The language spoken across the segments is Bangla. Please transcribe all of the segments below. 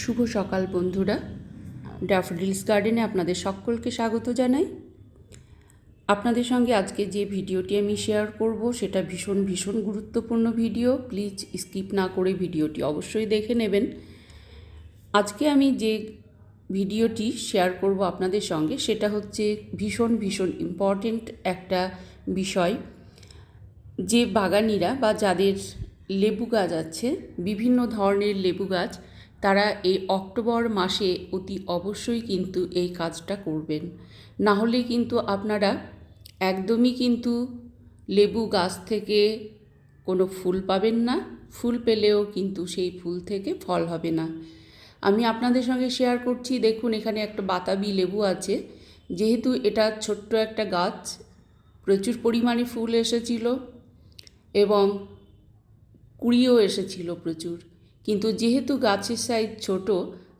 শুভ সকাল বন্ধুরা। ড্যাফডিলস গার্ডেনে আপনাদের সকলকে স্বাগত জানাই। আপনাদের সঙ্গে আজকে যে ভিডিওটি আমি শেয়ার করব, সেটা ভীষণ ভীষণ গুরুত্বপূর্ণ ভিডিও। প্লিজ স্কিপ না করে ভিডিওটি অবশ্যই দেখে নেবেন। আজকে আমি যে ভিডিওটি শেয়ার করব আপনাদের সঙ্গে, সেটা হচ্ছে ভীষণ ভীষণ ইম্পর্টেন্ট একটা বিষয়। যে বাগানিরা বা যাদের লেবু গাছ আছে, বিভিন্ন ধরনের লেবু গাছ তারা এই অক্টোবর মাসে অতি অবশ্যই কিন্তু এই কাজটা করবেন। না হলে কিন্তু আপনারা একদমই কিন্তু লেবু গাছ থেকে কোনো ফুল পাবেন না, ফুল পেলেও কিন্তু সেই ফুল থেকে ফল হবে না। আমি আপনাদের সঙ্গে শেয়ার করছি, দেখুন এখানে একটা বাতাবি লেবু আছে। যেহেতু এটা ছোট্ট একটা গাছ, প্রচুর পরিমাণে ফুল এসেছিল এবং কুড়িও এসেছিল প্রচুর। কিন্তু যেহেতু গাছের সাইজ ছোট,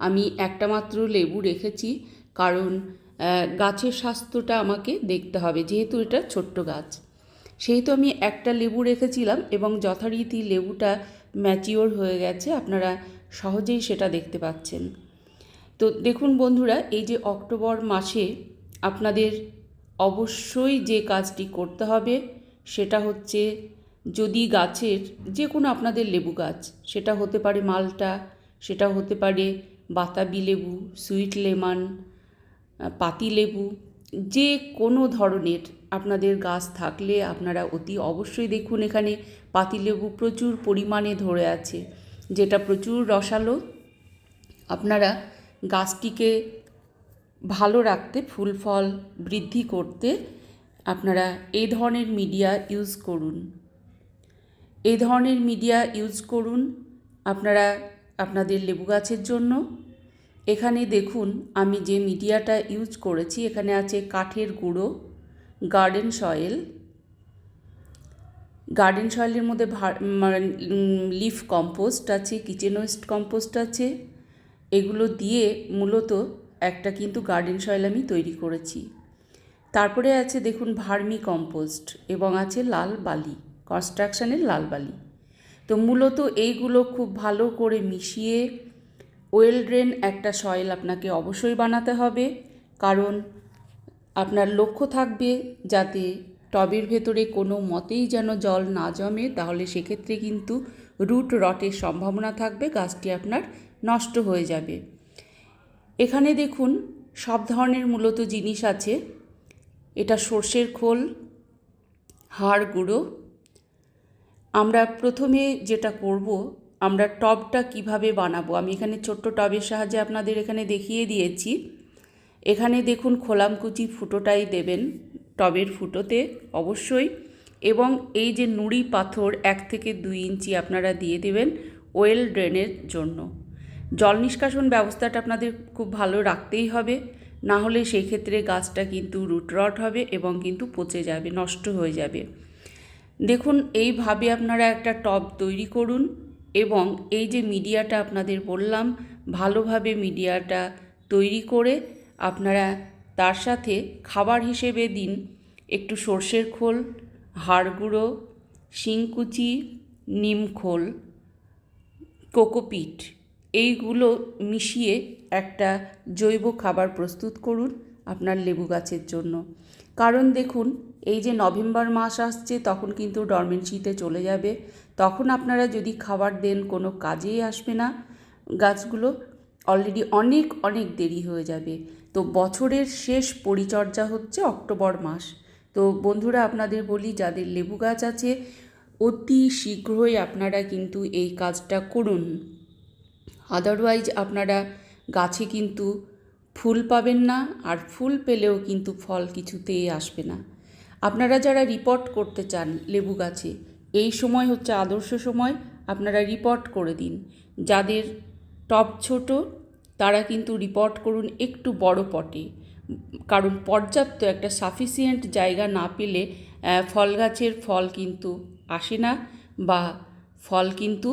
আমি একটা মাত্র লেবু রেখেছি। কারণ গাছের স্বাস্থ্যটা আমাকে দেখতে হবে, যেহেতু এটা ছোট্ট গাছ। সেহেতু আমি একটা লেবু রেখেছিলাম এবং যথারীতি লেবুটা ম্যাচিওর হয়ে গেছে, আপনারা সহজেই সেটা দেখতে পাচ্ছেন। তো দেখুন বন্ধুরা, এই যে অক্টোবর মাসে আপনাদের অবশ্যই যে কাজটি করতে হবে, সেটা হচ্ছে যদি গাছের যে কোনো আপনাদের লেবু গাছ, সেটা হতে পারে মালটা, সেটা হতে পারে বাতাবি লেবু, সুইট লেমন পাতি লেবু যে কোনো ধরনের আপনাদের গাছ থাকলে আপনারা অতি অবশ্যই দেখুন এখানে পাতিলেবু প্রচুর পরিমাণে ধরে আছে, যেটা প্রচুর রসালো। আপনারা গাছটিকে ভালো রাখতে, ফুল, ফল বৃদ্ধি করতে আপনারা এই ধরনের মিডিয়া ইউজ করুন। এই ধরনের মিডিয়া ইউজ করুন। আপনারা আপনাদের লেবু গাছের জন্য। এখানে দেখুন, আমি যে মিডিয়াটা ইউজ করেছি, এখানে আছে কাঠের গুঁড়ো, গার্ডেন সয়েল। গার্ডেন সয়েলের মধ্যে লিফ কম্পোস্ট আছে, কিচেন ওয়েস্ট কম্পোস্ট আছে। এগুলো দিয়ে মূলত একটা কিন্তু গার্ডেন সয়েল আমি তৈরি করেছি। তারপরে আছে, দেখুন, ভার্মি কম্পোস্ট এবং আছে লাল বালি। কনস্ট্রাকশানের লাল বালি। তো মূলত এইগুলো খুব ভালো করে মিশিয়ে ওয়েল ড্রেন একটা সয়েল আপনাকে অবশ্যই বানাতে হবে। কারণ আপনার লক্ষ্য থাকবে যাতে টবের ভেতরে কোনো মতেই যেন জল না জমে, তাহলে সেক্ষেত্রে কিন্তু রুট রটের সম্ভাবনা থাকবে, গাছটি আপনার নষ্ট হয়ে যাবে। এখানে দেখুন, সব ধরনের মূলত জিনিস আছে। এটা সর্ষের খোল, হাড় গুঁড়ো আমরা প্রথমে যেটা করব, আমরা টবটা কীভাবে বানাবো? আমি এখানে ছোট্ট টবের সাহায্যে আপনাদের এখানে দেখিয়ে দিয়েছি। এখানে দেখুন খোলামকুচি ফুটোটাই দেবেন টবের ফুটোতে, অবশ্যই। এবং এই যে নুড়ি পাথর এক থেকে দুই ইঞ্চি আপনারা দিয়ে দেবেন ওয়েল ড্রেনের জন্য। জল নিষ্কাশন ব্যবস্থাটা আপনাদের খুব ভালো রাখতেই হবে। না হলে সেই ক্ষেত্রে গাছটা কিন্তু রুট রট হবে এবং কিন্তু পচে যাবে, নষ্ট হয়ে যাবে। দেখুন, এইভাবে আপনারা একটা টব তৈরি করুন এবং এই যে মিডিয়াটা আপনাদের বললাম, ভালোভাবে মিডিয়াটা তৈরি করে আপনারা তার সাথে খাবার হিসেবে দিন। একটু সর্ষের খোল, হাড় গুঁড়ো শিংকুচি নিমখোল কোকোপিট এইগুলো মিশিয়ে একটা জৈব খাবার প্রস্তুত করুন আপনার লেবু গাছের জন্য। কারণ দেখুন এই যে নভেম্বর মাস আসছে, তখন কিন্তু ডরমেন্সিতে চলে যাবে। তখন আপনারা যদি খাবার দেন, কোনো কাজেই আসবে না গাছগুলো। অলরেডি অনেক অনেক দেরি হয়ে যাবে। তো বছরের শেষ পরিচর্যা হচ্ছে অক্টোবর মাস। তো বন্ধুরা, আপনাদের বলি, যাদের লেবু গাছ আছে, অতি শীঘ্রই আপনারা কিন্তু এই কাজটা করুন। আদারওয়াইজ আপনারা গাছে কিন্তু ফুল পাবেন না, আর ফুল পেলেও কিন্তু ফল কিছুতেই আসবে না। আপনারা যারা রিপোর্ট করতে চান লেবু গাছে, এই সময় হচ্ছে আদর্শ সময়, আপনারা রিপোর্ট করে দিন। যাদের টপ ছোট, তারা কিন্তু রিপোর্ট করুন একটু বড় পটে। কারণ পর্যাপ্ত একটা সাফিসিয়েন্ট জায়গা না পেলে ফল গাছের ফল কিন্তু আসে না বা ফল কিন্তু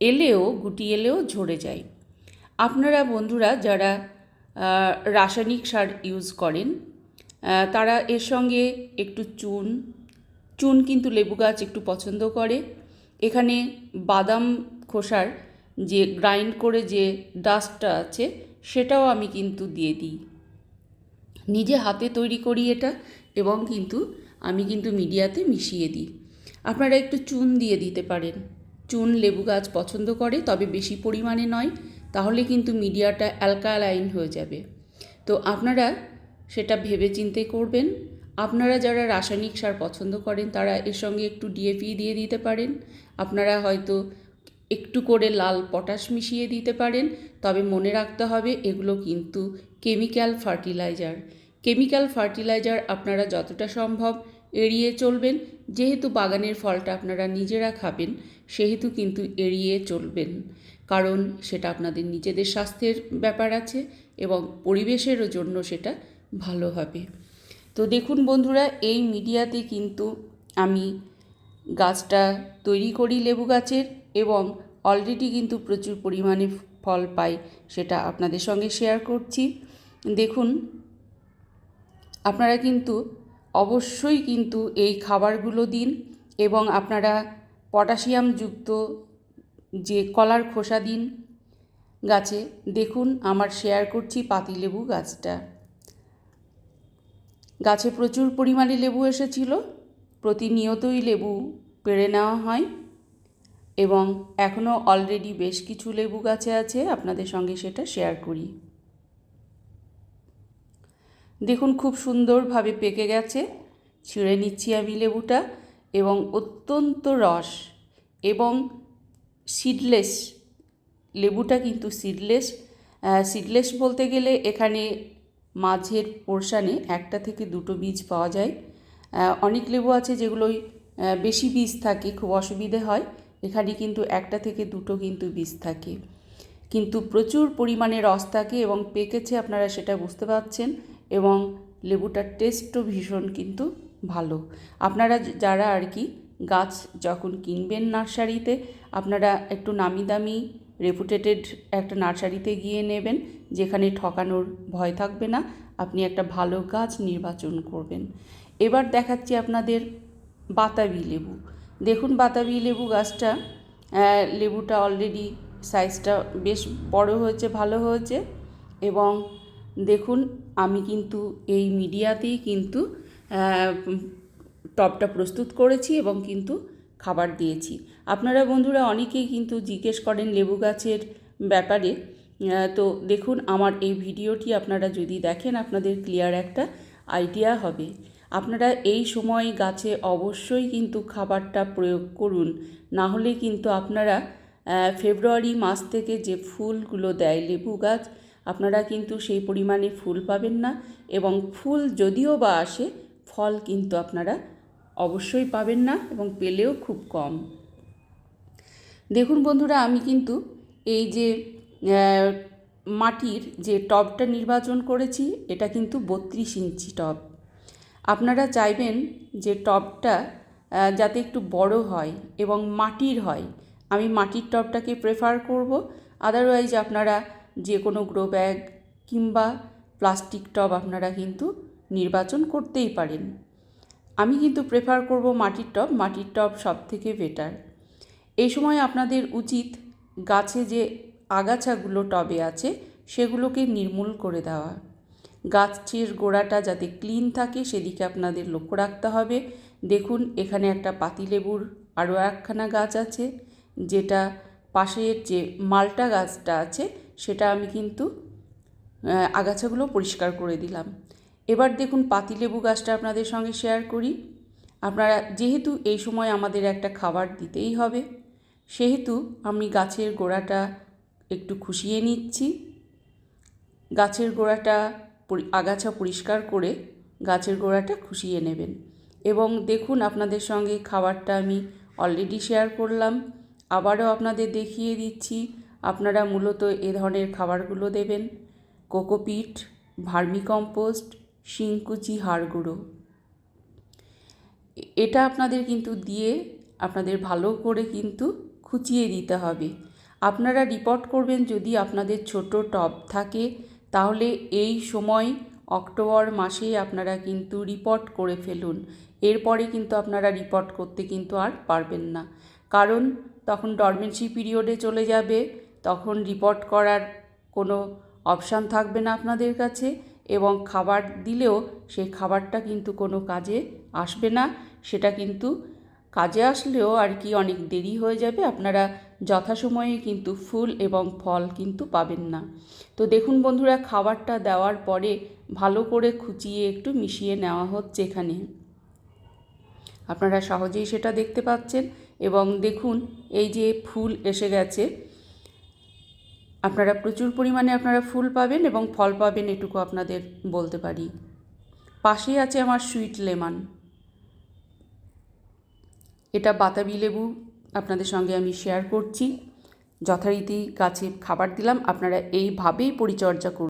এলেও, গুটি এলেও ঝরে যায়। আপনারা বন্ধুরা যারা রাসায়নিক সার ইউজ করেন তারা এর সঙ্গে একটু চুন চুন কিন্তু লেবু গাছ একটু পছন্দ করে। এখানে বাদাম খোসার যে গ্রাইন্ড করে যে ডাস্টটা আছে, সেটাও আমি কিন্তু দিয়ে দিই। নিজে হাতে তৈরি করি এটা এবং কিন্তু আমি কিন্তু মিডিয়াতে মিশিয়ে দিই। আপনারা একটু চুন দিয়ে দিতে পারেন। চুন লেবু গাছ পছন্দ করে, তবে বেশি পরিমাণে নয়, তাহলে কিন্তু মিডিয়াটা অ্যালকালাইন হয়ে যাবে। তো আপনারা সেটা ভেবে চিন্তে করবেন। আপনারা যারা রাসায়নিক সার পছন্দ করেন, তারা এর সঙ্গে একটু ডিএপি দিয়ে দিতে পারেন। আপনারা হয়তো একটু করে লাল পটাশ মিশিয়ে দিতে পারেন। তবে মনে রাখতে হবে, এগুলো কিন্তু কেমিক্যাল ফার্টিলাইজার। কেমিক্যাল ফার্টিলাইজার আপনারা যতটা সম্ভব এড়িয়ে চলবেন। যেহেতু বাগানের ফলটা আপনারা নিজেরা খাবেন, সেহেতু কিন্তু এড়িয়ে চলবেন। কারণ সেটা আপনাদের নিজেদের স্বাস্থ্যের ব্যাপার আছে এবং পরিবেশেরও জন্য সেটা ভালো হবে। তো দেখুন বন্ধুরা, এই মিডিয়াতে কিন্তু আমি গাছটা তৈরি করি লেবু গাছের এবং অলরেডি কিন্তু প্রচুর পরিমাণে ফল পাই সেটা আপনাদের সঙ্গে শেয়ার করছি। দেখুন, আপনারা কিন্তু অবশ্যই কিন্তু এই খাবারগুলো দিন এবং আপনারা পটাশিয়ামযুক্ত যে কলার খোসা দিন গাছে। দেখুন, আমার শেয়ার করছি পাতিলেবু গাছটা। গাছে প্রচুর পরিমাণে লেবু এসেছিল। প্রতিনিয়তই লেবু পেড়ে নেওয়া হয় এবং এখনও অলরেডি বেশ কিছু লেবু গাছে আছে, আপনাদের সঙ্গে সেটা শেয়ার করি। দেখুন, খুব সুন্দরভাবে পেকে গেছে। ছিঁড়ে নিচ্ছি আমি লেবুটা এবং অত্যন্ত রস এবং সিডলেস লেবুটা কিন্তু সিডলেস সিডলেস বলতে গেলে এখানে মাঝের পোর্শানে একটা থেকে দুটো বীজ পাওয়া যায়। অনেক লেবু আছে যেগুলোই বেশি বীজ থাকে, খুব অসুবিধে হয়। এখানে কিন্তু একটা থেকে দুটো কিন্তু বীজ থাকে। কিন্তু প্রচুর পরিমাণে রস থাকে এবং পেকেছে আপনারা সেটা বুঝতে পারছেন এবং লেবুটার টেস্টও ভীষণ কিন্তু ভালো। আপনারা যারা আর কি গাছ যখন কিনবেন নার্সারিতে, আপনারা একটু নামি দামি রেপুটেটেড একটা নার্সারিতে গিয়ে নেবেন, যেখানে ঠকানোর ভয় থাকবে না, আপনি একটা ভালো গাছ নির্বাচন করবেন। এবার দেখাচ্ছি আপনাদের বাতাবি লেবু। দেখুন বাতাবি লেবু গাছটা লেবুটা অলরেডি সাইজটা বেশ বড় হয়েছে, ভালো হয়েছে। এবং দেখুন, আমি কিন্তু এই মিডিয়াতেই কিন্তু টপটা প্রস্তুত করেছি এবং কিন্তু খাবার দিয়েছি। আপনারা বন্ধুরা অনেকেই কিন্তু জিজ্ঞেস করেন লেবু গাছের ব্যাপারে। তো দেখুন, আমার এই ভিডিওটি আপনারা যদি দেখেন, আপনাদের ক্লিয়ার একটা আইডিয়া হবে। আপনারা এই সময় গাছে অবশ্যই কিন্তু খাবারটা প্রয়োগ করুন। না হলে কিন্তু আপনারা ফেব্রুয়ারি মাস থেকে যে ফুলগুলো দেয় লেবু গাছ, আপনারা কিন্তু সেই পরিমাণে ফুল পাবেন না এবং ফুল যদিও বা আসে, ফল কিন্তু আপনারা অবশ্যই পাবেন না এবং পেলেও খুব কম। দেখুন বন্ধুরা, আমি কিন্তু এই যে মাটির যে টবটা নির্বাচন করেছি, এটা কিন্তু বত্রিশ ইঞ্চি টব। আপনারা চাইবেন যে টবটা যাতে একটু বড় হয় এবং মাটির হয়। আমি মাটির টবটাকে প্রেফার করব। আদারওয়াইজ আপনারা যে কোনো গ্রো ব্যাগ কিংবা প্লাস্টিক টব আপনারা কিন্তু নির্বাচন করতেই পারেন। আমি কিন্তু প্রেফার করব মাটির টব। মাটির টব সব থেকে বেটার এই সময় আপনাদের উচিত গাছে যে আগাছাগুলো টবে আছে, সেগুলোকে নির্মূল করে দেওয়া। গাছের গোড়াটা যাতে ক্লিন থাকে, সেদিকে আপনাদের লক্ষ্য রাখতে হবে। দেখুন, এখানে একটা পাতিলেবুর আরও একখানা গাছ আছে, যেটা পাশের যে মালটা গাছটা আছে, সেটা আমি কিন্তু আগাছাগুলো পরিষ্কার করে দিলাম। এবার দেখুন, পাতিলেবু গাছটা আপনাদের সঙ্গে শেয়ার করি। আপনারা, যেহেতু এই সময় আমাদের একটা খাবার দিতেই হবে সেহেতু আমি গাছের গোড়াটা একটু খুশিয়ে নিচ্ছি। গাছের গোড়াটা আগাছা পরিষ্কার করে গাছের গোড়াটা খুশিয়ে নেবেন। এবং দেখুন আপনাদের সঙ্গে খাবারটা আমি অলরেডি শেয়ার করলাম। আবারও আপনাদের দেখিয়ে দিচ্ছি, আপনারা মূলত এ ধরনের খাবারগুলো দেবেন। কোকোপিট, ভার্মিকম্পোস্ট, শিংকুচি হাড় গুঁড়ো এটা আপনাদের কিন্তু দিয়ে, আপনাদের ভালো করে কিন্তু খুঁচিয়ে দিতে হবে। আপনারা রিপোর্ট করবেন যদি আপনাদের ছোট টব থাকে, তাহলে এই সময় অক্টোবর মাসে আপনারা কিন্তু রিপোর্ট করে ফেলুন। এরপরে কিন্তু আপনারা রিপোর্ট করতে কিন্তু আর পারবেন না। কারণ তখন ডরমেন্সি পিরিয়ডে চলে যাবে, তখন রিপোর্ট করার কোনো অপশান থাকবে না আপনাদের কাছে এবং খাবার দিলেও সেই খাবারটা কিন্তু কোনো কাজে আসবে না। সেটা কিন্তু কাজে আসলেও আর কি অনেক দেরি হয়ে যাবে, আপনারা যথাসময়ে কিন্তু ফুল এবং ফল কিন্তু পাবেন না। তো দেখুন বন্ধুরা, খাবারটা দেওয়ার পরে ভালো করে খুচিয়ে একটু মিশিয়ে নেওয়া হচ্ছে এখানে। আপনারা সহজেই সেটা দেখতে পাচ্ছেন এবং দেখুন এই যে ফুল এসে গেছে। আপনারা প্রচুর পরিমাণে আপনারা ফুল পাবেন এবং ফল পাবেন এটুকু আপনাদের বলতে পারি। পাশেই আছে আমার সুইট লেমন। এটা বাতাবি লেবু আপনাদের সঙ্গে আমি শেয়ার করছি। যথারীতি গাছে খাবার দিলাম, আপনারা এইভাবেই পরিচর্যা করুন।